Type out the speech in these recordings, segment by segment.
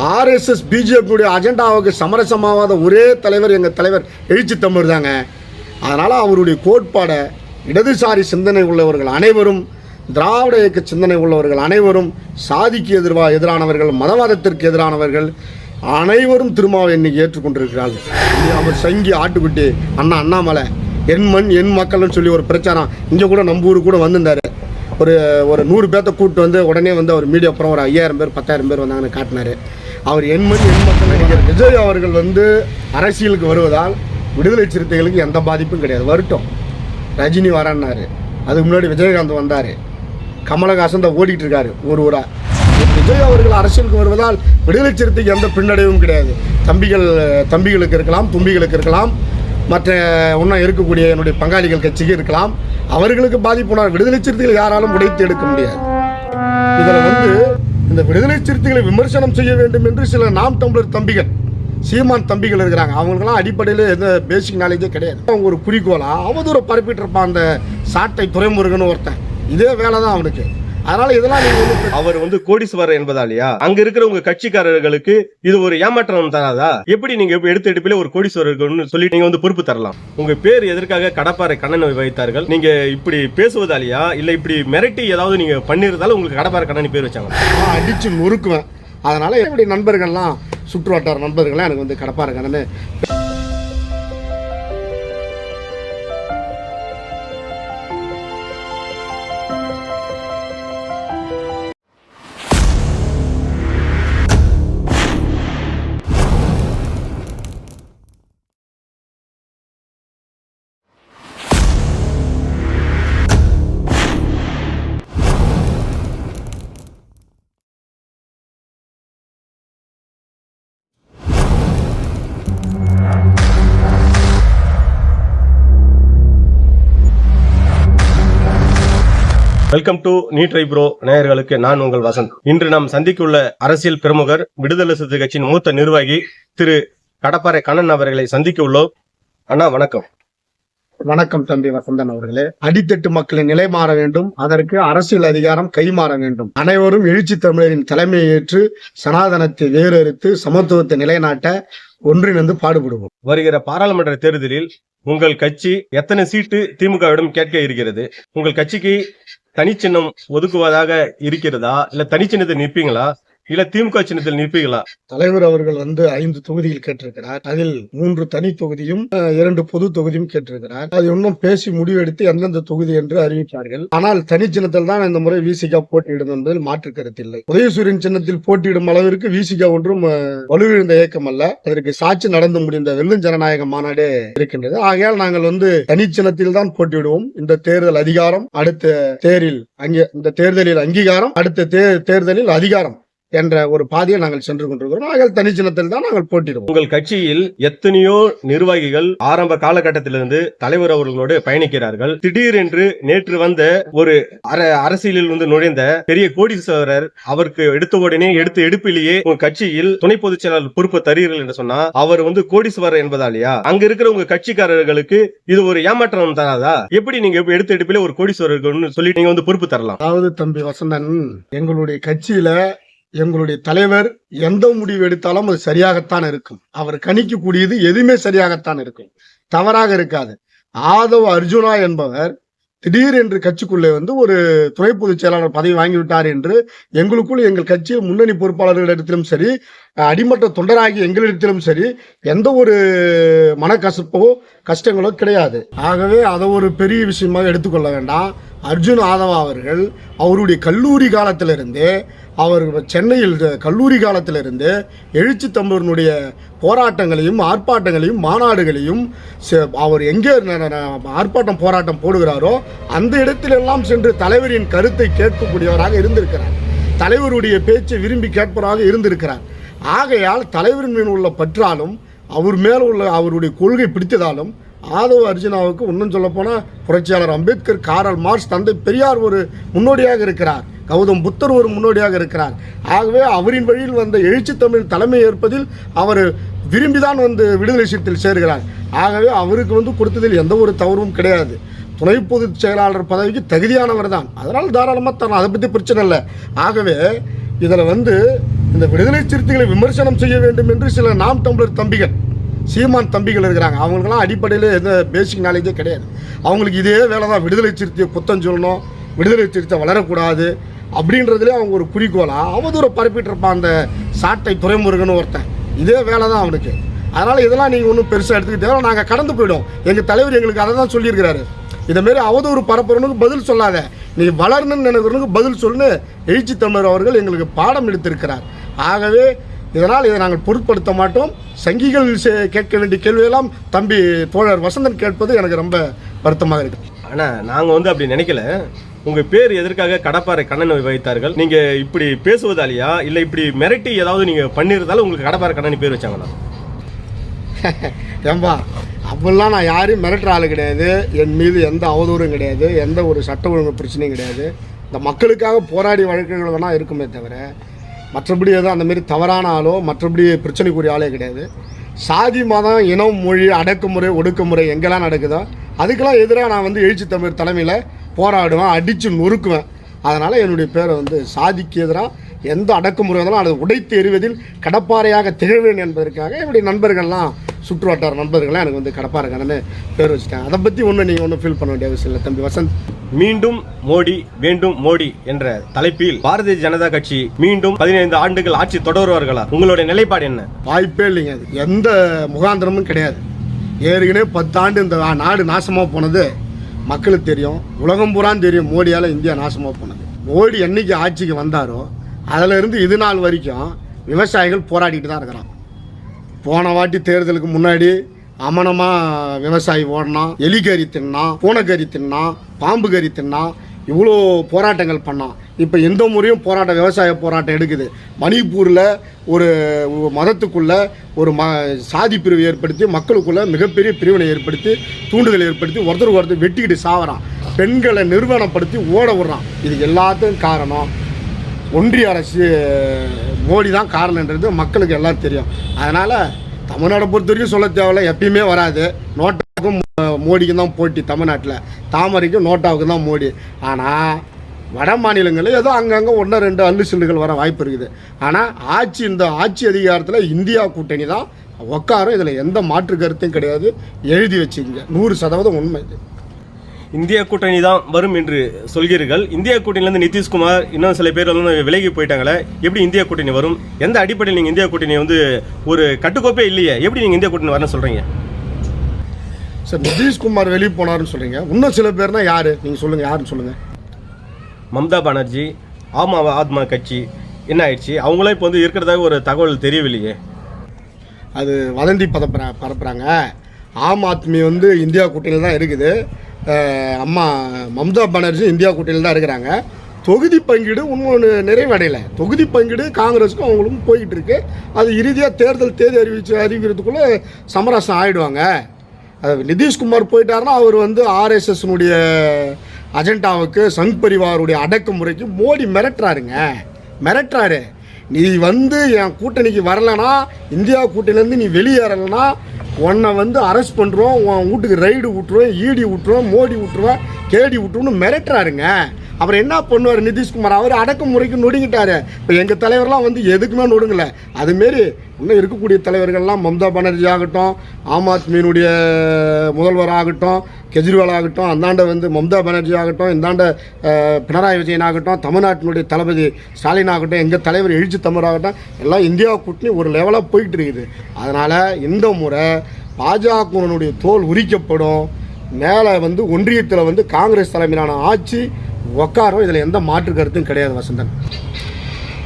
RSS பிஜேபியுடைய அஜெண்டாவுக்கு சமரசமாகாத ஒரே தலைவர் எங்கள் தலைவர் எழுச்சி தமிழ் தாங்க. அதனால் அவருடைய கோட்பாடை இடதுசாரி சிந்தனை உள்ளவர்கள் அனைவரும் திராவிட இயக்க சிந்தனை உள்ளவர்கள் அனைவரும் சாதிக்கு எதிர்வா எதிரானவர்கள் மதவாதத்திற்கு எதிரானவர்கள் அனைவரும் திருமாவை இன்னைக்கு ஏற்றுக்கொண்டிருக்கிறார்கள். அவர் சங்கி ஆட்டுக்குட்டி அண்ணா அண்ணாமலை என் மண் என் மக்கள்னு சொல்லி ஒரு பிரச்சாரம். இங்கே கூட நம்ம ஊர் கூட வந்திருந்தார். ஒரு ஒரு நூறு பேர்த்த கூப்பிட்டு வந்து உடனே வந்து அவர் மீடியா அப்புறம் ஒரு ஐயாயிரம் பேர் பத்தாயிரம் பேர் வந்தாங்கன்னு காட்டினார். அவர் என் மண் என் மக்கள் நடிகர் விஜய் அவர்கள் வந்து அரசியலுக்கு வருவதால் விடுதலை சிறுத்தைகளுக்கு எந்த பாதிப்பும் கிடையாது. வருட்டம். ரஜினி வரன்னாரு. அதுக்கு முன்னாடி விஜயகாந்த் வந்தார். கமலஹாசன் தான் ஓடிட்டு இருக்காரு. ஒரு ஊரா விஜய் அவர்கள் அரசியலுக்கு வருவதால் விடுதலை சிறுத்தைக்கு எந்த பின்னடைவும் கிடையாது. தம்பிகள் தம்பிகளுக்கு இருக்கலாம் தும்பிகளுக்கு இருக்கலாம். மற்ற இன்னும் இருக்கக்கூடிய என்னுடைய பங்காளிகள் கட்சிக்கு இருக்கலாம். அவர்களுக்கு பாதிப்புனால் விடுதலை சிறுத்தைகள் யாராலும் உடைத்து எடுக்க முடியாது. இதில் வந்து இந்த விடுதலை சிறுத்தைகளை விமர்சனம் செய்ய வேண்டும் என்று சில நாம் தமிழர் தம்பிகள் சீமான் தம்பிகள் இருக்கிறாங்க. அவங்களுக்கெல்லாம் அடிப்படையில் எந்த பேசிக் நாலேஜே கிடையாது. அவங்க ஒரு குறிக்கோளாக அவதூறு பரப்பிட்டு இருப்பான் அந்த சாட்டை துறைமுருகன் ஒருத்தன். இதே வேலை தான் அவனுக்கு. அதனால இதெல்லாம் நீங்க வந்து அவர் வந்து கோடீஸ்வரர் என்பதாலயா? அங்க இருக்கிற உங்க கட்சிக்காரர்களுக்கு இது ஒரு ஏமாற்றம் தராதா? எப்படி நீங்க எடுத்த எடுப்பில ஒரு கோடீஸ்வரர்கள்னு சொல்லி நீங்க வந்து பொறுப்பு தரலாம்? உங்க பேர் எதற்காக கடப்பாறை கண்ணனை வைத்தார்கள்? நீங்க இப்படி பேசுவதாலயா? இல்ல இப்படி மிரட்டி ஏதாவது நீங்க பண்ணிருந்தாலும் உங்களுக்கு கடப்பாறை கண்ணன் பேர் வச்சாங்க? அடிச்சு நொறுக்குவேன். அதனால என்னுடைய நண்பர்கள்லாம் சுற்று வட்டார நண்பர்கள்லாம் எனக்கு வந்து கடப்பாரு கண்ணனு வெல்கம் டு நீட்ரை ப்ரோ நேயர்களுக்கு நான் உங்கள் வசந்த். இன்று நாம் சந்திக்குள்ள அரசியல் பிரமுகர் விடுதலை சிறுத்தை கட்சியின் மூத்த நிர்வாகி திரு கடப்பாறை கண்ணன் அவர்களை சந்திக்க உள்ளோம். அண்ணா வணக்கம். வணக்கம் தம்பி வசந்தன் அவர்களே. அடித்தட்டு மக்களின் நிலை மாற வேண்டும். அதற்கு அரசியல் அதிகாரம் கைமாற வேண்டும். அனைவரும் எழுச்சி தமிழரின் தலைமையை ஏற்று சனாதனத்தை வேறறுத்து சமத்துவத்தை நிலைநாட்ட ஒன்றிணைந்து பாடுபடுவோம். வருகிற பாராளுமன்ற தேர்தலில் உங்கள் கட்சி எத்தனை சீட்டு திமுகவிடம் கேட்க இருக்கிறது? உங்கள் கட்சிக்கு தனிச்சின்னம் ஒதுக்குவதாக இருக்கிறதா? இல்ல தனிச்சின்னத்தை நிற்பீங்களா இல்ல திமுக சின்னத்தில் நிற்பீங்களா தலைவர் அவர்கள் வந்து ஐந்து தொகுதியில் கேட்டிருக்கிறார். அதில் மூன்று தனி தொகுதியும் இரண்டு பொது தொகுதியும் கேட்டிருக்கிறார். அது இன்னும் பேசி முடிவெடுத்து எந்தெந்த தொகுதி என்று அறிவித்தார்கள் ஆனால் தனி சின்னத்தில் தான் இந்த முறை விசிகா போட்டியிடும் என்பதில் மாற்று கருத்தில்லை உதயசூரியன் சின்னத்தில் போட்டியிடும் அளவிற்கு விசிகா ஒன்றும் வலுவிழந்த இயக்கம் அல்ல. அதற்கு சாட்சி நடந்து முடிந்த வெள்ளும் ஜனநாயக மாநாடே இருக்கின்றது. ஆகையால் நாங்கள் வந்து தனி சின்னத்தில் தான் போட்டியிடுவோம். இந்த தேர்தல் அதிகாரம் அடுத்த தேரில் அங்கே இந்த தேர்தலில் அங்கீகாரம் அடுத்த தேர்தலில் அதிகாரம். என்ற ஒரு பாதையை நாங்கள் சென்று கொண்டிருக்கிறோம். நாங்கள் தனிச்சின்னத்தில் தான் நாங்கள் போட்டிடுவோம். உங்கள் கட்சியில் எத்தனையோ நிர்வாகிகள் ஆரம்ப காலகட்டத்திலிருந்து தலைவர் அவர்களோடு பயணிக்கிறார்கள். திடீரென்று நேற்று வந்த ஒரு அர- அரசியலில் வந்து நுழைந்த பெரிய கோடீஸ்வரர் அவருக்கு எடுத்த உடனே எடுத்த எடுப்பிலேயே உங்க கட்சியில் துணை பொதுச் செயலாளர் பொறுப்பு தருகிறீர்கள் என்று சொன்னா அவர் வந்து கோடீஸ்வரர் என்பதாலயா அங்க இருக்கிற உங்க கட்சிக்காரர்களுக்கு இது ஒரு ஏமாற்றம் தராதா எப்படி நீங்க எடுத்த எடுப்பிலே ஒரு கோடீஸ்வரர்கள்னு சொல்லி நீங்க வந்து பொறுப்பு தரலாம்? அதாவது தம்பி வசந்தன் எங்களுடைய கட்சியில எங்களுடைய தலைவர் எந்த முடிவு எடுத்தாலும் அது சரியாகத்தான் இருக்கும். அவர் கணிக்கக்கூடியது எதுவுமே சரியாகத்தான் இருக்கும். தவறாக இருக்காது. ஆதவ் அர்ஜுனா என்பவர் திடீரென்று கட்சிக்குள்ளே வந்து ஒரு துணை பொதுச் செயலாளர் பதவி வாங்கிவிட்டார் என்று எங்களுக்குள் எங்கள் கட்சியில் முன்னணி பொறுப்பாளர்களிடத்திலும் சரி அடிமட்ட தொண்டராகி எங்களிடத்திலும் சரி எந்த ஒரு மனக்கசப்போ கஷ்டங்களோ கிடையாது. ஆகவே அதை ஒரு பெரிய விஷயமாக எடுத்துக்கொள்ள வேண்டாம். அர்ஜுன் ஆதவா அவர்கள் அவருடைய கல்லூரி காலத்திலிருந்து அவர் சென்னையில் கல்லூரி காலத்திலிருந்து எழுச்சி தமிழனுடைய போராட்டங்களையும் ஆர்ப்பாட்டங்களையும் மாநாடுகளையும் அவர் எங்கே ஆர்ப்பாட்டம் போராட்டம் போடுகிறாரோ அந்த இடத்திலெல்லாம் சென்று தலைவரின் கருத்தை கேட்கக்கூடியவராக இருந்திருக்கிறார். தலைவருடைய பேச்சை விரும்பி கேட்பவராக இருந்திருக்கிறார். ஆகையால் தலைவரின் மீன் உள்ள பற்றாலும் அவர் மேல் உள்ள அவருடைய கொள்கை பிடித்ததாலும் ஆதவ அர்ஜுனாவுக்கு இன்னும் சொல்ல போனால் புரட்சியாளர் அம்பேத்கர் காரல் மார்க்ஸ் தந்தை பெரியார் ஒரு முன்னோடியாக இருக்கிறார். கௌதம் புத்தர் ஒரு முன்னோடியாக இருக்கிறார். ஆகவே அவரின் வழியில் வந்த எழுச்சி தமிழ் தலைமை ஏற்பதில் அவர் விரும்பிதான் வந்து விடுதலை சீட்டில் சேர்கிறார். ஆகவே அவருக்கு வந்து கொடுத்ததில் எந்த ஒரு தவறும் கிடையாது. துணை பொதுச் செயலாளர் பதவிக்கு தகுதியானவர் தான். அதனால் தாராளமாக தரலாம் அதை பற்றி பிரச்சனை இல்லை. ஆகவே இதில் வந்து இந்த விடுதலை சிறுத்தைகளை விமர்சனம் செய்ய வேண்டும் என்று சில நாம் தமிழர் தம்பிகள் சீமான் தம்பிகள் இருக்கிறாங்க. அவங்களுக்கெல்லாம் அடிப்படையில் எந்த பேசிக் நாலேஜே கிடையாது. அவங்களுக்கு இதே வேலை தான் விடுதலை சிறுத்தையை குத்தம் சொல்லணும் விடுதலை சிறுத்தை வளரக்கூடாது அப்படின்றதுலேயே அவங்க ஒரு குறிக்கோளாக அவதூறு பரப்பிட்டு இருப்பான் அந்த சாட்டை துறைமுருகன் ஒருத்தன். இதே வேலை தான் அவனுக்கு. அதனால் இதெல்லாம் நீங்கள் ஒன்றும் பெருசாக எடுத்துக்கிட்டே தேவை நாங்கள் கடந்து போயிடும் எங்கள் தலைவர் எங்களுக்கு அதை தான் சொல்லியிருக்கிறாரு. இதேமாரி அவதூறு பரப்புறவனுக்கு பதில் சொல்லாத நீ வளரணும்னு நினைக்கிறவனுக்கு பதில் சொல்லுன்னு எழுச்சி தமிழர் அவர்கள் எங்களுக்கு பாடம் எடுத்திருக்கிறார். ஆகவே இதனால் இதை நாங்கள் பொருட்படுத்த மாட்டோம். சங்கிகள் கேட்க வேண்டிய கேள்வியெல்லாம் தம்பி தோழர் வசந்தன் கேட்பது எனக்கு ரொம்ப வருத்தமாக இருக்கு. ஆனா நாங்க வந்து அப்படி நினைக்கல. உங்க பேர் எதற்காக கடப்பாறை கண்ணன் வைத்தார்கள்? நீங்க இப்படி பேசுவதாலயா? இல்ல இப்படி மிரட்டி ஏதாவது நீங்க பண்ணிருந்தாலும் உங்களுக்கு கடப்பாறை கண்ணன் பேர் வச்சாங்களா? ஏம்பா அப்படிலாம் நான் யாரையும் மிரட்டுற ஆள் கிடையாது. என் மீது எந்த அவதூறும் கிடையாது. எந்த ஒரு சட்ட ஒழுங்கு பிரச்சனையும் கிடையாது. இந்த மக்களுக்காக போராடி வழக்குகள் வேணால் இருக்குமே தவிர மற்றபடி எதுவும் அந்தமாரி தவறான ஆளோ மற்றபடி பிரச்சனைக்குரிய ஆளே கிடையாது. சாதி மதம் இனம் மொழி அடக்குமுறை ஒடுக்குமுறை எங்கெல்லாம் நடக்குதோ அதுக்கெல்லாம் எதிராக நான் வந்து எழுச்சி தமிழ் தலைமையில் போராடுவேன் அடித்து நொறுக்குவேன். அதனால் என்னுடைய பேரை வந்து சாதிக்கு எதிராக எந்த அடக்குமுறை இருந்தாலும் அதை உடைத்து எறிவதில் கடப்பாறையாக திகழ்வேன் என்பதற்காக என்னுடைய நண்பர்கள்லாம் சுற்று வட்டார நண்பர்கள்லாம் எனக்கு வந்து கடப்பாறை கண்ணன்னு பேர் வச்சுட்டாங்க. அதை பற்றி ஒன்றும் நீங்கள் ஒன்றும் ஃபீல் பண்ண வேண்டிய அவசியம் இல்லை தம்பி வசந்த். மீண்டும் மோடி வேண்டும் மோடி என்ற தலைப்பில் பாரதிய ஜனதா கட்சி மீண்டும் பதினைந்து ஆண்டுகள் ஆட்சி தொடருவார்களா? உங்களுடைய நிலைப்பாடு என்ன? வாய்ப்பே இல்லைங்க. அது எந்த முகாந்திரமும் கிடையாது. ஏற்கனவே பத்தாண்டு இந்த நாடு நாசமாக போனது மக்களுக்கு தெரியும். உலகம் பூரான் தெரியும் மோடியால் இந்தியா நாசமாக போனது. மோடி என்னைக்கு ஆட்சிக்கு வந்தாரோ அதிலிருந்து இது நாள் வரைக்கும் விவசாயிகள் போராடிட்டு தான் இருக்கிறான் போன வாட்டி தேர்தலுக்கு முன்னாடி அமனமாக விவசாயி ஓடினான் எலிகறி தின்னான் பூனைக்கறி தின்னான் பாம்பு கறி தின்னான் இவ்வளோ போராட்டங்கள் பண்ணான். இப்போ எந்த முறையும் போராட்டம் விவசாய போராட்டம் எடுக்குது. மணிப்பூரில் ஒரு மதத்துக்குள்ளே மதத்துக்குள்ள ஒரு ம சாதி பிரிவு ஏற்படுத்தி மக்களுக்குள்ள மிகப்பெரிய பிரிவினை ஏற்படுத்தி தூண்டுதல் ஏற்படுத்தி ஒருத்தருக்கு ஒருத்தர் வெட்டிக்கிட்டு சாவறான். பெண்களை நிறுவனப்படுத்தி ஓட விடுறான். இது எல்லாத்துக்கும் காரணம் ஒன்றிய அரசு மோடி தான் காரணன்றது மக்களுக்கு எல்லாம் தெரியும். அதனால் தமிழ்நாடை பொறுத்த வரைக்கும் சொல்ல தேவையில்ல எப்பயுமே வராது. நோட்டாவுக்கும் மோடிக்கும் தான் போட்டி தமிழ்நாட்டில். தாமரைக்கும் நோட்டாவுக்கு தான் மோடி. ஆனால் வட மாநிலங்களில் ஏதோ அங்கங்கே ஒன்று ரெண்டு அள்ளு சில்லுகள் வர வாய்ப்பு இருக்குது. ஆனால் ஆட்சி இந்த ஆட்சி அதிகாரத்தில் இந்தியா கூட்டணி தான் உட்காரும் இதில் எந்த மாற்று கருத்தும் கிடையாது. எழுதி வச்சுக்கங்க. நூறு சதவீதம் உண்மை இது. இந்திய கூட்டணி தான் வரும் என்று சொல்கிறீர்கள். இந்திய கூட்டணியிலேருந்து நிதிஷ்குமார் இன்னும் சில பேர் வந்து விலகி போயிட்டாங்களே. எப்படி இந்திய கூட்டணி வரும்? எந்த அடிப்படையில் நீங்கள் இந்திய கூட்டணி வந்து ஒரு கட்டுக்கோப்பே இல்லையே? எப்படி நீங்கள் இந்திய கூட்டணி வரணும்னு சொல்கிறீங்க சார் நிதிஷ்குமார் வெளியே போனாருன்னு சொல்கிறீங்க இன்னும் சில பேர்னா யார்? நீங்கள் சொல்லுங்கள் யாருன்னு சொல்லுங்கள் மம்தா பானர்ஜி ஆம் ஆத்மா கட்சி என்ன ஆயிடுச்சு? அவங்களாம் இப்போ வந்து இருக்கிறதாக ஒரு தகவல் தெரியவில்லையே. அது வதந்தி பதப்புற பரப்புகிறாங்க ஆம் ஆத்மி வந்து இந்தியா கூட்டணியில் தான் இருக்குது. அம்மா மம்தா பானர்ஜி இந்தியா கூட்டணியில் தான் இருக்கிறாங்க. தொகுதி பங்கீடு இன்னொன்று நிறைவடையலை. தொகுதி பங்கீடு காங்கிரஸுக்கும் அவங்களுக்கும் போய்கிட்டு இருக்கு. அது இறுதியாக தேர்தல் தேதி அறிவிச்சு அறிவிக்கிறதுக்குள்ளே சமரசம் ஆயிடுவாங்க. நிதிஷ்குமார் போயிட்டாருன்னா அவர் வந்து ஆர்எஸ்எஸ்னுடைய அஜெண்டாவுக்கு சங் பரிவாருடைய அடக்குமுறைக்கு மோடி மிரட்டுறாருங்க. மிரட்டுறாரு. நீ வந்து என் கூட்டணிக்கு வரலனா இந்தியா கூட்டணிலேருந்து நீ வெளியேறலைன்னா உன்னை வந்து அரெஸ்ட் பண்ணுறோம் உன் வீட்டுக்கு ரைடு விட்டுருவோம் ஈடி விட்டுருவோம் மோடி விட்டுருவோம் கேடி விட்டுருவோம்னு மிரட்டுறாருங்க. அவர் என்ன பண்ணுவார் நிதிஷ்குமார்? அவர் அடக்குமுறைக்கு நொடுங்கிட்டாரு. இப்போ எங்கள் தலைவர்லாம் வந்து எதுக்குமே நொடுங்கலை. அதுமாரி இன்னும் இருக்கக்கூடிய தலைவர்கள்லாம் மம்தா பானர்ஜி ஆகட்டும் ஆம் ஆத்மியினுடைய முதல்வர் ஆகட்டும் கெஜ்ரிவால் ஆகட்டும் அந்தாண்ட வந்து மம்தா பானர்ஜி ஆகட்டும் இந்தாண்ட பினராயி விஜயன் ஆகட்டும் தமிழ்நாட்டினுடைய தளபதி ஸ்டாலின் ஆகட்டும் எங்கள் தலைவர் எழுச்சி தமிழ் ஆகட்டும் எல்லாம் இந்தியா கூட்டணி ஒரு லெவலாக போயிட்டு இருக்குது அதனால் இந்த முறை பாஜகவினுடைய தோல் உரிக்கப்படும். மேலே வந்து ஒன்றியத்தில் வந்து காங்கிரஸ் தலைமையிலான ஆட்சி உக்காரும் இதில் எந்த மாற்று கருத்தும் கிடையாது வசந்தன்.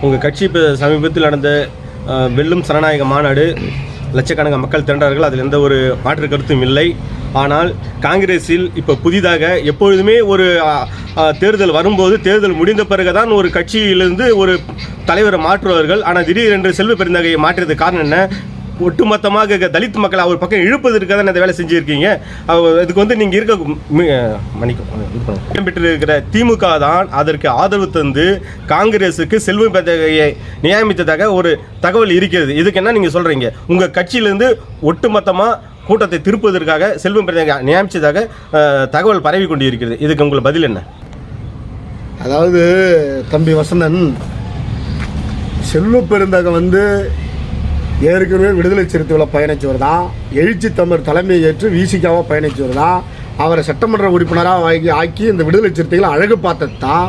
உங்கள் கட்சி இப்போ சமீபத்தில் நடந்த வெல்லும் சனநாயக மாநாடு லட்சக்கணக்கான மக்கள் திரண்டார்கள் அதில் எந்த ஒரு மாற்று கருத்தும் இல்லை. ஆனால் காங்கிரஸில் இப்போ புதிதாக எப்பொழுதுமே ஒரு தேர்தல் வரும்போது தேர்தல் முடிந்த பிறகு தான் ஒரு கட்சியிலிருந்து ஒரு தலைவரை மாற்றுவார்கள். ஆனால் திடீரென்று செல்வ பெருந்தகையை மாற்றியது காரணம் என்ன? ஒட்டுமொத்தமாக தலித் மக்களை அவர் பக்கம் இழுப்பதற்கு தான் இந்த வேலை செஞ்சுருக்கீங்க. இதுக்கு வந்து நீங்கள் இருக்க மி- மன்னிக்கும் பெற்றிருக்கிற திமுக தான் அதற்கு ஆதரவு தந்து காங்கிரஸுக்கு செல்வ பெருந்தகையை நியமித்ததாக ஒரு தகவல் இருக்கிறது. இதுக்கு என்ன நீங்கள் சொல்கிறீங்க உங்கள் கட்சியிலேருந்து ஒட்டுமொத்தமாக கூட்டத்தை திருப்புவதற்காக செல்வம் பெருந்தகை நியமித்ததாக தகவல் பரவி கொண்டு இருக்கிறது இதுக்கு உங்களுக்கு பதில் என்ன? அதாவது தம்பி வசந்தன் செல்வ பெருந்தகை வந்து ஏற்கனவே விடுதலை சிறுத்தைகளை பயணிச்சவர் தான். எழுச்சி தமிழ் தலைமையை ஏற்று விசிகாவாக பயணிச்சவர் தான். அவரை சட்டமன்ற உறுப்பினராக வாங்கி ஆக்கி இந்த விடுதலை சிறுத்தைகளை அழகு பார்த்தது தான்.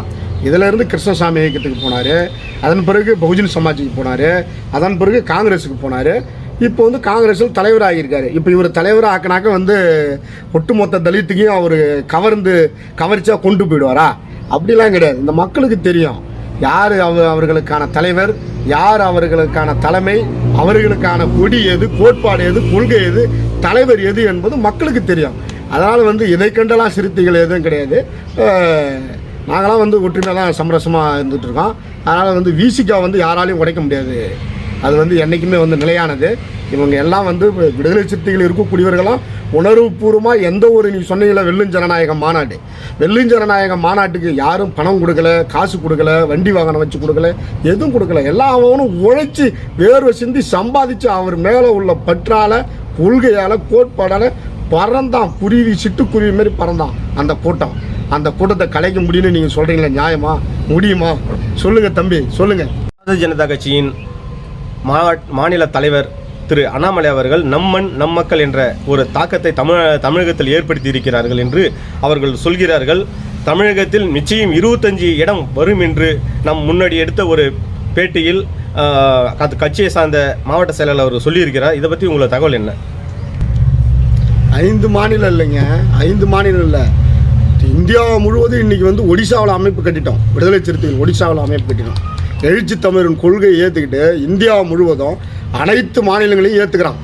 இதிலிருந்து கிருஷ்ணசாமி இயக்கத்துக்கு போனார். அதன் பிறகு பகுஜன் சமாஜுக்கு போனார். அதன் பிறகு காங்கிரஸுக்கு போனார். இப்போ வந்து காங்கிரஸில் தலைவராகியிருக்காரு இப்போ இவர் தலைவராக ஆக்கினாக்க வந்து ஒட்டுமொத்த தலித்துக்கையும் அவர் கவர்ந்து கவர்ச்சியாக கொண்டு போயிடுவாரா? அப்படிலாம் கிடையாது. இந்த மக்களுக்கு தெரியும். யார் அவ அவர்களுக்கான தலைவர்? யார் அவர்களுக்கான தலைமை? அவர்களுக்கான கொடி எது கோட்பாடு எது கொள்கை எது தலைவர் எது என்பது மக்களுக்கு தெரியும். அதனால் வந்து இதை கண்டெல்லாம் சிறுத்தைகள் எதுவும் கிடையாது. நாங்களாம் வந்து ஒற்றுமையாக தான் சமரசமாக இருந்துகிட்ருக்கோம் அதனால் வந்து விசிகா வந்து யாராலையும் உடைக்க முடியாது. அது வந்து என்றைக்குமே வந்து நிலையானது. இவங்க எல்லாம் வந்து விடுதலை சிறுத்தைகள் இருக்கக்கூடியவர்களாம் உணர்வுபூர்வமாக எந்த ஒரு நீ சொன்னீங்கள வெள்ளும் ஜனநாயக மாநாடு. வெள்ளும் ஜனநாயக மாநாட்டுக்கு யாரும் பணம் கொடுக்கல காசு கொடுக்கல வண்டி வாகனம் வச்சு கொடுக்கல எதுவும் கொடுக்கல. எல்லா அவனும் உழைச்சி வேர்வை சிந்தி சம்பாதிச்சு அவர் மேலே உள்ள பற்றால கொள்கையால் கோட்பாடால் பறந்தான். குருவி சிட்டுக்குருவி மாதிரி பறந்தான் அந்த கூட்டம். அந்த கூட்டத்தை கலைக்க முடியும்னு நீங்கள் சொல்கிறீங்களா நியாயமா? முடியுமா? சொல்லுங்கள் தம்பி சொல்லுங்கள் பாரதிய ஜனதா கட்சியின் மா- மாநில தலைவர் திரு அண்ணாமலை அவர்கள் நம்மன் நம் மக்கள் என்ற ஒரு தாக்கத்தை தமிழ தமிழகத்தில் ஏற்படுத்தியிருக்கிறார்கள் என்று அவர்கள் சொல்கிறார்கள். தமிழகத்தில் நிச்சயம் இருபத்தஞ்சி இடம் வரும் என்று நம் முன்னாடி எடுத்த ஒரு பேட்டியில் அது கட்சியை சார்ந்த மாவட்ட செயலாளர் அவர் சொல்லியிருக்கிறார். இதை பற்றி உங்களோட தகவல் என்ன? ஐந்து மாநிலம் இல்லைங்க. ஐந்து மாநிலம் இல்லை. இந்தியா முழுவதும் இன்றைக்கி வந்து ஒடிசாவில் அமைப்பு கட்டிட்டோம். விடுதலை சிறுத்தைகள் ஒடிசாவில் அமைப்பு கட்டிட்டோம். எழுச்சி தமிழரின் கொள்கையை ஏற்றுக்கிட்டு இந்தியா முழுவதும் அனைத்து மாநிலங்களையும் ஏற்றுக்கிறான்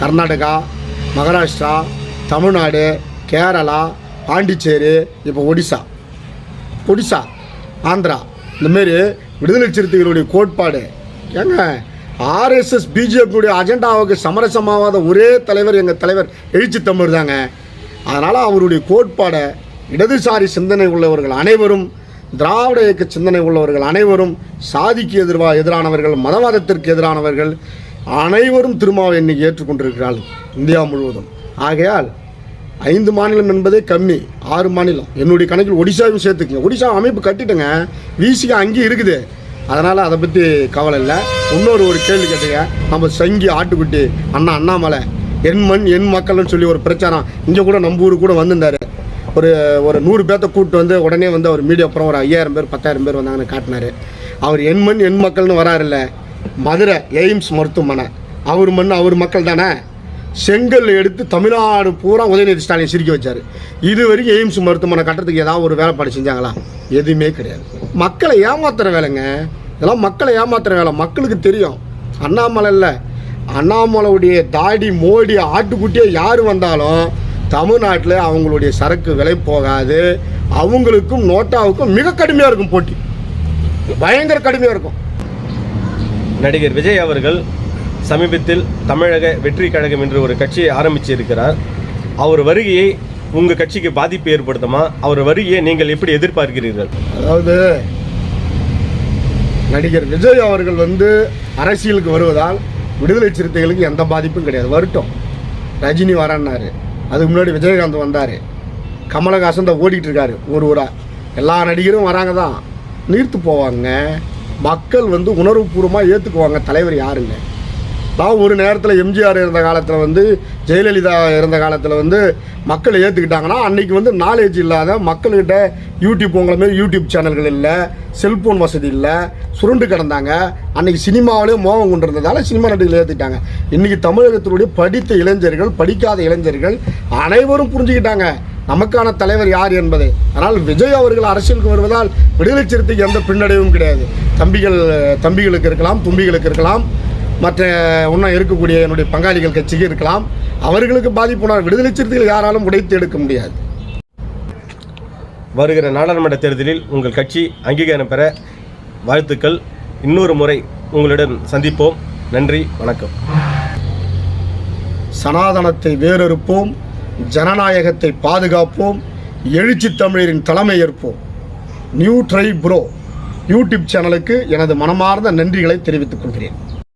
கர்நாடகா மகாராஷ்டிரா தமிழ்நாடு கேரளா பாண்டிச்சேரி இப்போ ஒடிசா. ஒடிசா ஆந்திரா. இந்தமாரி விடுதலை சிறுத்தைகளுடைய கோட்பாடு. ஏங்க ஆர்எஸ்எஸ் பிஜேபியுடைய அஜெண்டாவுக்கு சமரசமாகாத ஒரே தலைவர் எங்கள் தலைவர் எழுச்சி தமிழ் தாங்க. அதனால் அவருடைய கோட்பாடை இடதுசாரி சிந்தனை உள்ளவர்கள் அனைவரும் திராவிட இயக்க சிந்தனை உள்ளவர்கள் அனைவரும் சாதிக்கு எதிர்வா எதிரானவர்கள் மதவாதத்திற்கு எதிரானவர்கள் அனைவரும் திருமாவை இன்னைக்கு ஏற்றுக்கொண்டிருக்கிறார்கள் இந்தியா முழுவதும். ஆகையால் ஐந்து மாநிலம் என்பதே கம்மி ஆறு மாநிலம். என்னுடைய கணக்கில் ஒடிசாவும் சேர்த்துக்கங்க. ஒடிசா அமைப்பு கட்டிட்டுங்க வீசிக்க அங்கேயும் இருக்குது. அதனால் அதை பற்றி கவலை இல்லை. இன்னொரு ஒரு கேள்வி கேட்டுங்க நம்ம சங்கி ஆட்டுக்குட்டி அண்ணா அண்ணாமலை என் மண் என் மக்கள்னு சொல்லி ஒரு பிரச்சாரம். இங்கே கூட நம்ம ஊருக்கு கூட வந்திருந்தாரு. ஒரு ஒரு நூறு பேர்த்த கூப்பிட்டு வந்து உடனே வந்து அவர் மீடியா அப்புறம் ஒரு ஐயாயிரம் பேர் பத்தாயிரம் பேர் வந்தாங்கன்னு காட்டினார். அவர் என் மண் என் மக்கள்னு வராருல்ல. மதுரை எய்ம்ஸ் மருத்துவமனை. அவர் மண் அவர் மக்கள் தானே? செங்கல் எடுத்து தமிழ்நாடு பூரா உதயநிதி ஸ்டாலின் சிரிக்க வச்சார். இது வரைக்கும் எய்ம்ஸ் மருத்துவமனை கட்டுறதுக்கு ஏதாவது ஒரு வேலைப்பாடு செஞ்சாங்களா? எதுவுமே கிடையாது. மக்களை ஏமாத்துற வேலைங்க. இதெல்லாம் மக்களை ஏமாத்துற வேலை. மக்களுக்கு தெரியும். அண்ணாமலை இல்லை அண்ணாமலையுடைய தாடி மோடி ஆட்டுக்குட்டியே யார் வந்தாலும் தமிழ்நாட்டில் அவங்களுடைய சரக்கு விலை போகாது. அவங்களுக்கும் நோட்டாவுக்கும் மிக கடுமையாக இருக்கும் போட்டி. பயங்கர கடுமையாக இருக்கும். நடிகர் விஜய் அவர்கள் சமீபத்தில் தமிழக வெற்றி கழகம் என்று ஒரு கட்சியை ஆரம்பிச்சிருக்கிறார். அவர் வருகையை உங்கள் கட்சிக்கு பாதிப்பு ஏற்படுத்துமா? அவர் வருகையை நீங்கள் எப்படி எதிர்பார்க்கிறீர்கள்? அதாவது நடிகர் விஜய் அவர்கள் வந்து அரசியலுக்கு வருவதால் விடுதலை சிறுத்தைகளுக்கு எந்த பாதிப்பும் கிடையாது. வரட்டும் ரஜினி வரன்னாரு. அதுக்கு முன்னாடி விஜயகாந்த் வந்தார். கமலஹாசன் தான் ஓடிக்கிட்டு இருக்காரு. ஒரு ஊரா எல்லா நடிகரும் வராங்க தான். நீர்த்து போவாங்க. மக்கள் வந்து உணர்வுபூர்வமாக ஏற்றுக்குவாங்க தலைவர் யாருங்க நான் ஒரு நேரத்தில் எம்ஜிஆர் இருந்த காலத்தில் வந்து ஜெயலலிதா இருந்த காலத்தில் வந்து மக்கள் ஏற்றுக்கிட்டாங்கன்னா அன்றைக்கி வந்து நாலேஜ் இல்லாத மக்கள்கிட்ட யூடியூப் உங்களை மாரி யூடியூப் சேனல்கள் இல்லை செல்ஃபோன் வசதி இல்லை சுருண்டு கிடந்தாங்க. அன்னைக்கு சினிமாவிலே மோகம் கொண்டு இருந்ததால் சினிமா நடிகர்கள் ஏற்றுக்கிட்டாங்க இன்றைக்கி தமிழகத்தினுடைய படித்த இளைஞர்கள் படிக்காத இளைஞர்கள் அனைவரும் புரிஞ்சுக்கிட்டாங்க. நமக்கான தலைவர் யார் என்பதை. ஆனால் விஜய் அவர்கள் அரசியலுக்கு வருவதால் விடுதலை சிறுத்தைக்கு எந்த பின்னடைவும் கிடையாது. தம்பிகள் தம்பிகளுக்கு இருக்கலாம் தும்பிகளுக்கு இருக்கலாம். மற்ற இன்னும் இருக்கக்கூடிய என்னுடைய பங்காளிகள் கட்சிக்கு இருக்கலாம். அவர்களுக்கு பாதிப்புனால் விடுதலை சிறுத்தைகள் யாராலும் உடைத்து எடுக்க முடியாது. வருகிற நாடாளுமன்ற தேர்தலில் உங்கள் கட்சி அங்கீகாரம் பெற வாழ்த்துக்கள். இன்னொரு முறை உங்களுடன் சந்திப்போம். நன்றி வணக்கம். சனாதனத்தை வேறறுப்போம். ஜனநாயகத்தை பாதுகாப்போம். எழுச்சி தமிழரின் தலைமை ஏற்போம். நியூ ட்ரை ப்ரோ யூடியூப் சேனலுக்கு எனது மனமார்ந்த நன்றிகளை தெரிவித்துக் கொள்கிறேன்.